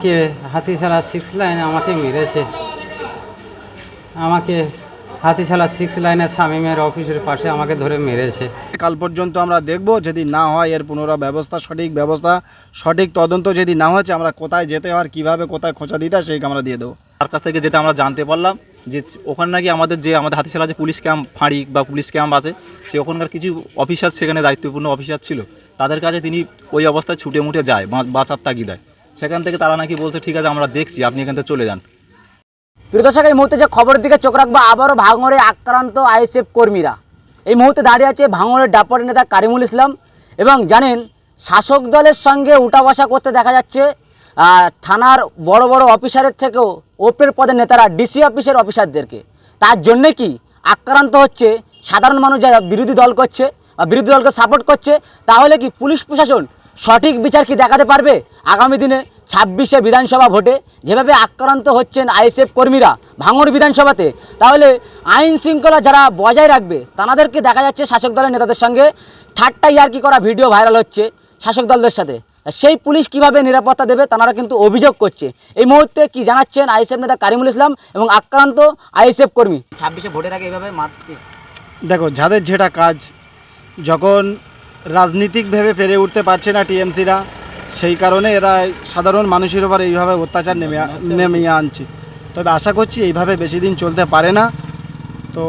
কে Hatishala six line আমাকে মেরেছে। আমাকে হাতিশালা সিক্স লাইনের শামীমের অফিসের পাশে আমাকে ধরে মেরেছে। কাল পর্যন্ত আমরা দেখব যদি না হয় এর পুনরা ব্যবস্থা সঠিক ব্যবস্থা সঠিক তদন্ত যদি না হয়েছে আমরা কোথায় যেতে হয় আর কীভাবে কোথায় খোঁচা দিতে হয় সেই আমরা দিয়ে দেবো। তার কাছ থেকে যেটা আমরা জানতে পারলাম যে ওখানে নাকি আমাদের যে আমাদের হাতিশালা যে পুলিশ ক্যাম্প ফাঁড়ি বা পুলিশ ক্যাম্প আছে সে ওখানকার কিছু অফিসার সেখানে দায়িত্বপূর্ণ অফিসার ছিল। তাদের কাছে তিনি ওই অবস্থায় ছুটে মুটে যায় বা- বাঁচার তাগিদায় সেখান থেকে তারা নাকি বলছে, ঠিক আছে, আমরা দেখছি, আপনি এখান থেকে চলে যান। প্রিয় দর্শক এই মুহূর্তে যে খবরের দিকে চোখ রাখব, আবারও ভাঙরে আক্রান্ত আইএসএফ কর্মীরা। এই মুহূর্তে দাঁড়িয়ে আছে ভাঙরের ডাপটের নেতা কারিমুল ইসলাম এবং জানেন, শাসক দলের সঙ্গে উঠা বসা করতে দেখা যাচ্ছে থানার বড় বড় অফিসারের থেকেও ওপের পদের নেতারা, ডিসি অফিসের অফিসারদেরকে। তার জন্যে কি আক্রান্ত হচ্ছে, সাধারণ মানুষ যারা বিরোধী দল করছে বা বিরোধী দলকে সাপোর্ট করছে, তাহলে কি পুলিশ প্রশাসন সঠিক বিচার কি দেখাতে পারবে? আগামী দিনে ছাব্বিশে বিধানসভা ভোটে যেভাবে আক্রান্ত হচ্ছেন আইএসএফ কর্মীরা ভাঙর বিধানসভাতে তাহলে আইন শৃঙ্খলা যারা বজায় রাখবে তাদেরকে দেখা যাচ্ছে শাসক দলের নেতাদের সঙ্গে ঠাট্টা ইয়ার্কি করা ভিডিও ভাইরাল হচ্ছে শাসক দলদের সাথে। সেই পুলিশ কীভাবে নিরাপত্তা দেবে তারা কিন্তু অভিযোগ করছে। এই মুহূর্তে কি জানাচ্ছেন আইএসএফ নেতা কারিমুল ইসলাম এবং আক্রান্ত আইএসএফ কর্মী? ছাব্বিশে ভোটের আগে এভাবে মারতে দেখো যাদের যেটা কাজ যখন রাজনীতিক ভেবে পেরে উঠতে পারছে না টিএমসিরা। সেই কারণে এরা সাধারণ মানুষের উপর এইভাবে অত্যাচার নেমে নেমে আনছে। তবে আশা করছি এইভাবে বেশি দিন চলতে পারে না। তো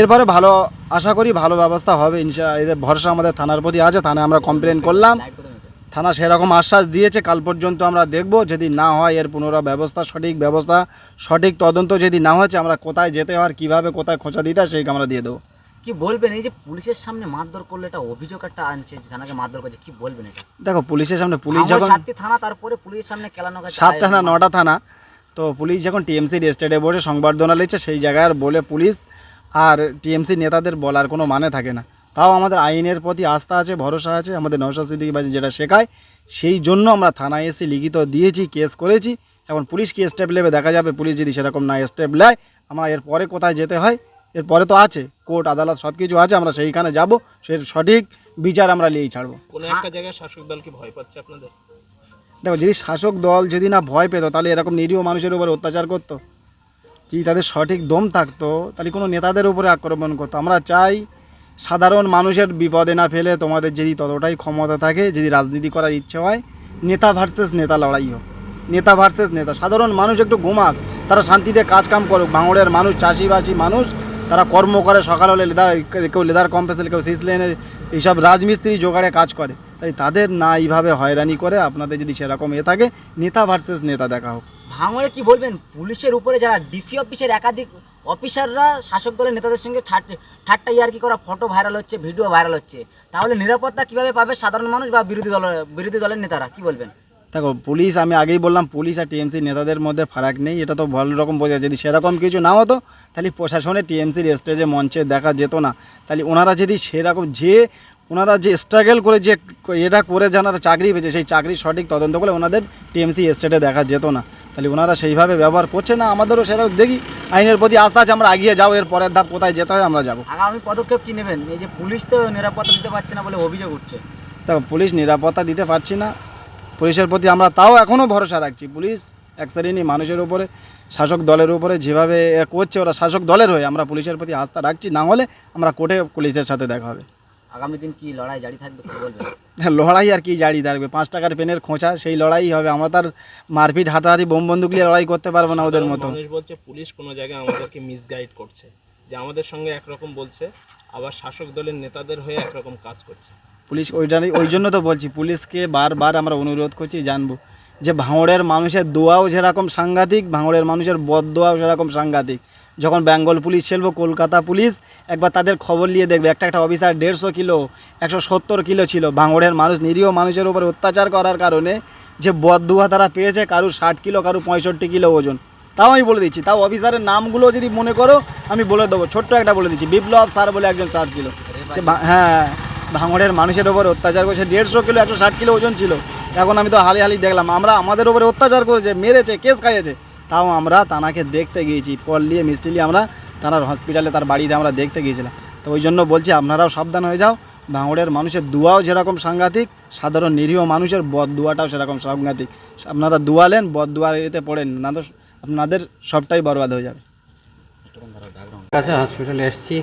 এরপরে ভালো, আশা করি ভালো ব্যবস্থা হবে ইনশা এর ভরসা আমাদের থানার প্রতি আছে, থানায় আমরা কমপ্লেন করলাম। থানা সেরকম আশ্বাস দিয়েছে, কাল পর্যন্ত আমরা দেখব যদি না হয় এর পুনরা ব্যবস্থা, সঠিক ব্যবস্থা, সঠিক তদন্ত যদি না হয়েছে, আমরা কোথায় যেতে হয় কীভাবে কোথায় খোঁচা দিতে হয় সেই আমরা দিয়ে দেবো। কি বলবেন? এই যে পুলিশের সামনে মারধর করলে এটা অভিযোগ একটা আনছে যে জানাকে মারধর করছে কি বলবেন এটা? দেখো পুলিশের সামনে পুলিশ যখন সাতটি থানা তারপরে পুলিশের সামনে কেলানো গেছে সাত থানা নটা থানা। তো পুলিশ যখন টিএমসির স্টেটে বসে সংবর্ধনা নিচ্ছে সেই জায়গায় আর বলে পুলিশ আর টিএমসি নেতাদের বলার কোনো মানে থাকে না। তাও আমাদের আইনের প্রতি আস্থা আছে ভরসা আছে আমাদের নৌশাদ সিদ্দিকি বাজি যেটা শেখায় সেই জন্য আমরা থানায় এসে লিখিত দিয়েছি কেস করেছি। এখন পুলিশ কি স্টেপ নেবে দেখা যাবে পুলিশ যদি সেরকম না স্টেপ নেয় আমরা এরপরে কোথায় যেতে হয় এরপরে তো আছে কোর্ট আদালত সব কিছু আছে আমরা সেইখানে যাব সে সঠিক বিচার আমরা নিয়েই ছাড়বো। কোনো একটা জায়গায় শাসক দল কি ভয় পাচ্ছে আপনাদের? দেখো যদি শাসক দল যদি না ভয় পেত তাহলে এরকম নিরীহ মানুষের উপর অত্যাচার করতো। যদি তাদের সঠিক দম থাকতো তাহলে কোনো নেতাদের উপরে আক্রমণ করতো। আমরা চাই সাধারণ মানুষের বিপদে না ফেলে তোমাদের যদি ততটাই ক্ষমতা থাকে যদি রাজনীতি করার ইচ্ছে হয় নেতা ভার্সেস নেতা লড়াই হোক। নেতা ভার্সেস নেতা। সাধারণ মানুষ একটু ঘুমাক তারা শান্তিতে কাজ কাম করুক। বাংলার মানুষ চাষিবাসী মানুষ তারা কর্ম করে, সকাল হলে লেদার, কেউ লেদার কম্পেসেল কেউ সিস লেনে, এইসব রাজমিস্ত্রি জোগাড়ে কাজ করে। তাই তাদের না এইভাবে হয়রানি করে, আপনাদের যদি সেরকম এ থাকে, নেতা ভার্সেস নেতা দেখা হোক। ভাঙড়ে কি বলবেন? পুলিশের উপরে যারা ডিসি অফিসের একাধিক অফিসাররা শাসক দলের নেতাদের সঙ্গে ঠাট- ঠাট্টা ইয়ার্কি করা ফটো ভাইরাল হচ্ছে ভিডিও ভাইরাল হচ্ছে, তাহলে নিরাপত্তা কীভাবে পাবে সাধারণ মানুষ বা বিরোধী দলের বিরোধী দলের নেতারা? কি বলবেন? দেখো পুলিশ আমি আগেই বললাম পুলিশ আর টিএমসি নেতাদের মধ্যে ফারাক নেই এটা তো ভালো রকম বোঝা। যদি সেরকম কিছু না হতো তাহলে প্রশাসনে টিএমসির স্টেজে মঞ্চে দেখা যেত না। তাহলে ওনারা যদি সেরকম যে ওনারা যে স্ট্রাগল করে যে এটা করে যারা চাকরি পেয়েছে সেই চাকরির সঠিক তদন্ত করে ওনাদের টিএমসি স্টেটে দেখা যেত না। তাহলে ওনারা সেইভাবে ব্যবহার করছে না আমাদেরও সেরকম দেখি আইনের প্রতি আস্থা আছে আমরা এগিয়ে যাব এর পরের ধাপ কোথায় যেতে হয় আমরা যাব। আগামী পদক্ষেপ কি নেবেন? এই যে পুলিশ তো নিরাপত্তা দিতে পারছে না বলে অভিযোগ উঠছে। দেখো পুলিশ নিরাপত্তা দিতে পারছি না পুলিশের প্রতি আমরা তাও এখনও ভরসা রাখছি। পুলিশ এক শ্রেণি মানুষের উপরে শাসক দলের উপরে যেভাবে এ করছে ওরা শাসক দলের হয়ে আমরা পুলিশের প্রতি আস্থা রাখছি। না হলে আমরা কোর্টে পুলিশের সাথে দেখা হবে। আগামী দিন কি লড়াই জারি থাকবে হ্যাঁ, লড়াই আর কি জারি থাকবে। পাঁচ টাকার পেনের খোঁচা সেই লড়াই হবে। আমরা তার মারপিট হাতাহাতি বোম বন্দুক নিয়ে লড়াই করতে পারব না ওদের মতো মানুষ বলছে পুলিশ কোনো জায়গায় আমাদেরকে মিসগাইড করছে। যে আমাদের সঙ্গে একরকম বলছে আবার শাসক দলের নেতাদের হয়ে একরকম কাজ করছে। পুলিশ ওইটারই ওই জন্য তো বলছি, পুলিশকে বারবার আমরা অনুরোধ করছি, জানব। যে ভাঙড়ের মানুষের দোয়াও যেরকম সাংঘাতিক, ভাঙড়ের মানুষের বদদোয়াও সেরকম সাংঘাতিক। যখন বেঙ্গল পুলিশ ছেলবো কলকাতা পুলিশ, একবার তাদের খবর নিয়ে দেখবে, একটা একটা অফিসার দেড়শো কিলো, একশো সত্তর কিলো ছিল। ভাঙড়ের মানুষ, নিরীহ মানুষের উপর অত্যাচার করার কারণে যে বদদুয়া তারা পেয়েছে কারু ষাট কিলো কারু পঁয়ষট্টি কিলো ওজন। তাও আমি বলে দিচ্ছি, তাও অফিসারের নামগুলো যদি মনে করো, আমি বলে দেবো। ছোট্ট একটা বলে দিচ্ছি, বিপ্লব স্যার বলে একজন স্যার ছিল। সে হ্যাঁ ভাঙড়ের মানুষের ওপর অত্যাচার করেছে। দেড়শো কিলো, একশো ষাট কিলো ওজন ছিল। এখন আমি তো হালি হালি দেখলাম। আমরা আমাদের ওপরে অত্যাচার করেছে, মেরেছে, কেস খাইয়েছে। তাও আমরা তানাকে দেখতে গিয়েছি। ফল নিয়ে মিষ্টি নিয়ে আমরা তানার হসপিটালে তার বাড়িতে আমরা দেখতে গিয়েছিলাম। তো ওই জন্য বলছি আপনারাও সাবধান হয়ে যাও। ভাঙড়ের মানুষের দোয়াও যেরকম সাংঘাতিক, সাধারণ নিরীহ মানুষের বদ দোয়াটাও সেরকম সাংঘাতিক। আপনারা দোয়ালেন, বদ দোয়া এতে পড়েন, না তো আপনাদের সবটাই বরবাদ হয়ে যাবে। কাছে হসপিটালে এসেছি।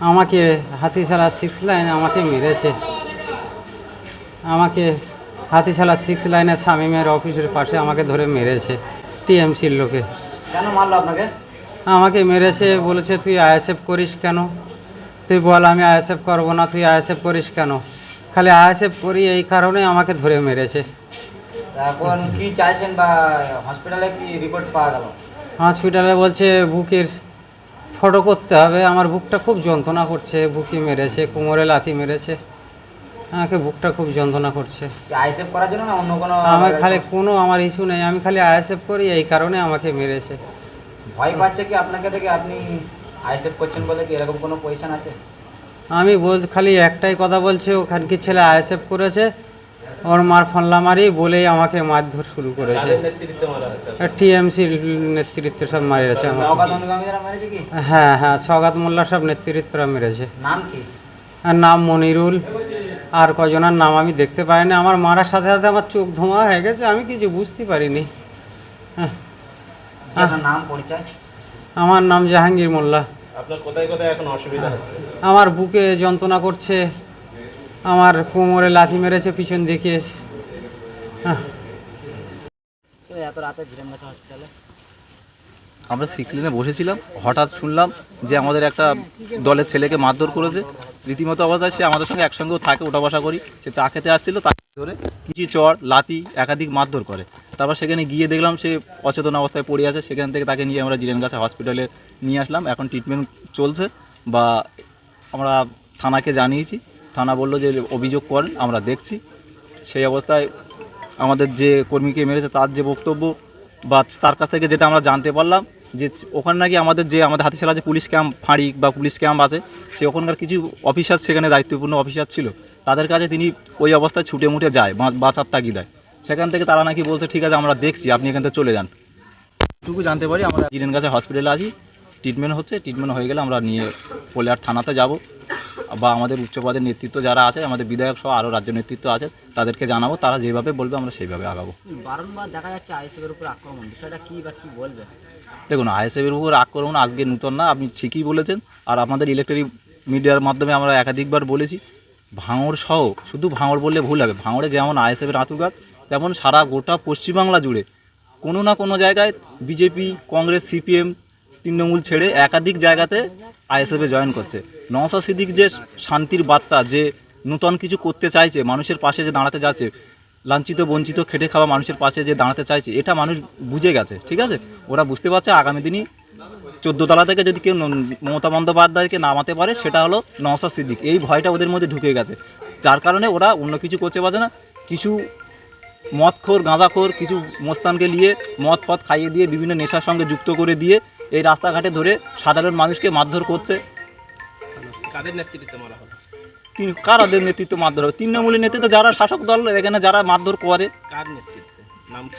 আমাকে হাতিশালা সিক্স লাইন আমাকে মেরেছে। আমাকে হাতিশালা সিক্স লাইনের শামীমের অফিসের পাশে আমাকে ধরে মেরেছে টিএমসির লোকে। কেন মারলো আপনাকে? আমাকে মেরেছে বলেছে তুই আইএসএফ করিস কেন? তুই বল আমি আইএসএফ করব না তুই আইএসএফ করিস কেন? খালি আইএসএফ করি এই কারণে আমাকে ধরে মেরেছে। এখন কি চাইছেন বা হসপিটালে কি রিপোর্ট পাওয়া গেল? হসপিটালে বলছে বুকের ফটো করতে হবে। আমার বুকটা খুব যন্ত্রণা করছে। বুকি মেরেছে কোমরে লাথি মেরেছে। আমাকে বুকটা খুব যন্ত্রণা করছে। আইসেফ করার জন্য না অন্য কোনো আমার খালি কোনো আমার ইস্যু নেই। আমি খালি আইএসএফ করি এই কারণে আমাকে মেরেছে। ভয় পাচ্ছে কি আপনাকে দেখে আপনি আইসেফ করছেন বলে কি এরকম কোনো পজিশন আছে? আমি বল খালি একটাই কথা বলছে ওখানকার ছেলে আইএসএফ করেছে। ওর মার ফল্লা মারি বলেই আমাকে মারধর শুরু করেছে। টিএমসির নেতৃত্বে সব মারিয়েছে আমাকে। হ্যাঁ হ্যাঁ সগাত মোল্লা সব নেতৃত্বরা মেরেছে। নাম আর নাম মনিরুল। আর কজনের নাম আমি দেখতে পাইনি। আমার মারার সাথে সাথে আমার চোখ ধোঁয়া হয়ে গেছে আমি কিছু বুঝতে পারিনি। হ্যাঁ। আমার নাম জাহাঙ্গীর মোল্লা। আপনার কোথায় কোথায় এখন অসুবিধা হচ্ছে? আমার বুকে যন্ত্রণা করছে। আমার কোমরে লাথি মেরেছে পিছন দিকে হ্যাঁ এত রাতে ঝিরামগাছা হসপিটালে আমরা সিক্স লেনে বসেছিলাম হঠাৎ শুনলাম যে আমাদের একটা দলের ছেলেকে মারধর করেছে। রীতিমতো অবস্থায় সে আমাদের সঙ্গে একসঙ্গেও থাকে ওঠা বসা করি। সে চা খেতে আসছিল তাকে ধরে কিছু চর লাতি একাধিক মারধর করে। তারপর সেখানে গিয়ে দেখলাম সে অচেতন অবস্থায় পড়ে আছে সেখান থেকে তাকে নিয়ে আমরা জিরেনগাছা হসপিটালে নিয়ে আসলাম। এখন ট্রিটমেন্ট চলছে বা আমরা থানাকে জানিয়েছি। থানা বলল যে অভিযোগ করেন আমরা দেখছি। সেই অবস্থায় আমাদের যে কর্মীকে মেরেছে তার যে বক্তব্য বা তার কাছ থেকে যেটা আমরা জানতে পারলাম, যে ওখানে নাকি আমাদের যে আমাদের হাতিশালা যে পুলিশ ক্যাম্প, ফাঁড়ি বা পুলিশ ক্যাম্প আছে, সে ওখানকার কিছু অফিসার সেখানে দায়িত্বপূর্ণ অফিসার ছিল। তাদের কাছে তিনি ওই অবস্থায় ছুটে মুটে যায় বাঁচার তাগিদায় সেখান থেকে তারা নাকি বলছে, ঠিক আছে, আমরা দেখছি, আপনি এখান থেকে চলে যান। টুকু জানতে পারি, আমরা জিরেন কাছে হসপিটালে আছি। ট্রিটমেন্ট হচ্ছে ট্রিটমেন্ট হয়ে গেলে আমরা নিয়ে পোলিয়ার থানাতে যাব। বা আমাদের উচ্চপদের নেতৃত্ব যারা আছে আমাদের বিধায়ক সহ আরও রাজ্য নেতৃত্ব আছে তাদেরকে জানাব তারা যেভাবে বলবে আমরা সেইভাবে আগাবো। বারংবার দেখা যাচ্ছে আইসেফের উপর আক্রমণ বিষয়টা কি বা কি বলবে? দেখুন আইএসএফের উপর আক্রমণ আজকে নূতন না আপনি ঠিকই বলেছেন আর আমাদের ইলেকট্রনিক মিডিয়ার মাধ্যমে আমরা একাধিকবার বলেছি ভাঙড় সহ শুধু ভাঙড় বললে ভুল হবে ভাঙড়ে যেমন আইএসএফের আঁতুঘাত তেমন সারা গোটা পশ্চিমবাংলা জুড়ে কোনো না কোনো জায়গায় বিজেপি কংগ্রেস সিপিএম তৃণমূল ছেড়ে একাধিক জায়গাতে আইএসএফে জয়েন করছে। নওসা সিদ্দিক যে শান্তির বার্তা, যে নূতন কিছু করতে চাইছে, মানুষের পাশে যে দাঁড়াতে যাচ্ছে, লাঞ্ছিত, বঞ্চিত, খেটে খাওয়া মানুষের পাশে যে দাঁড়াতে চাইছে, এটা মানুষ বুঝে গেছে, ঠিক আছে? ওরা বুঝতে পারছে আগামী দিনই চোদ্দ তলা থেকে যদি কেউ মমতা বন্দ্যোপাধ্যায়কে নামাতে পারে, সেটা হলো নওসাদ সিদ্দিক। এই ভয়টা ওদের মধ্যে ঢুকে গেছে। যার কারণে ওরা অন্য কিছু করতে পারছে না। কিছু মদখোর, গাঁজাখোর, কিছু মোস্তানকে নিয়ে মদ পথ খাইয়ে দিয়ে বিভিন্ন নেশার সঙ্গে যুক্ত করে দিয়ে এই রাস্তাঘাটে ধরে সাধারণ মানুষকে মারধর করছে। কাদের নেতৃত্বে মারা হলো? তিন কারাদের নেতৃত্ব মারধর হবে তৃণমূলের নেতৃত্ব যারা শাসক দল এখানে যারা মারধর করে। কার নেতৃত্বে?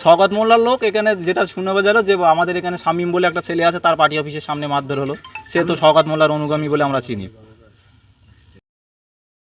স্বগত মোল্লার লোক এখানে যেটা শুনে বোঝালো যে আমাদের এখানে শামীম বলে একটা ছেলে আছে তার পার্টি অফিসের সামনে মারধর হলো। সে তো স্বগত মোল্লার অনুগামী বলে আমরা চিনি।